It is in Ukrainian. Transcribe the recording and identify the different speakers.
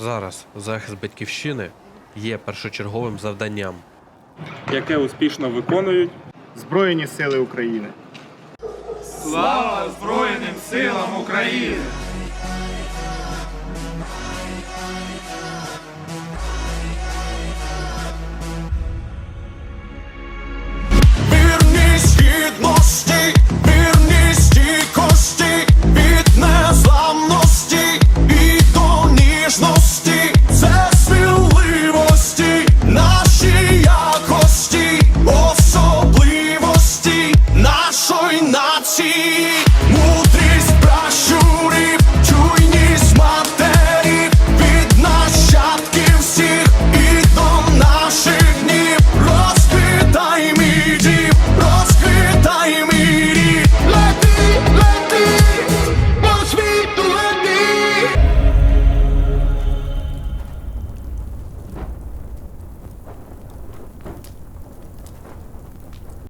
Speaker 1: Зараз захист батьківщини є першочерговим завданням.
Speaker 2: яке успішно виконують
Speaker 3: Збройні сили України.
Speaker 4: Слава Збройним силам України! Młody